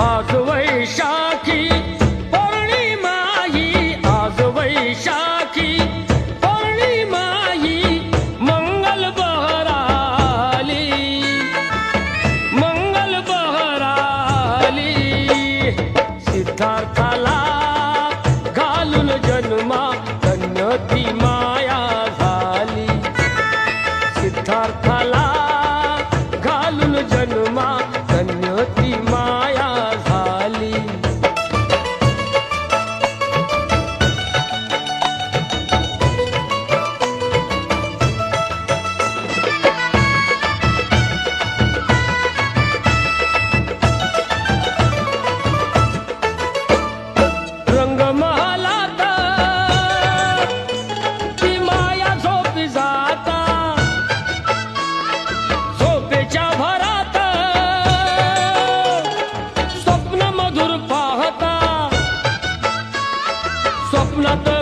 आज वैशाखी पौर्णिमाई आज वैशाखी पौर्णिमाई मंगल बहराली मंगल बहराली. सिद्धार्थाला घालून जन्मा धन्य ती London.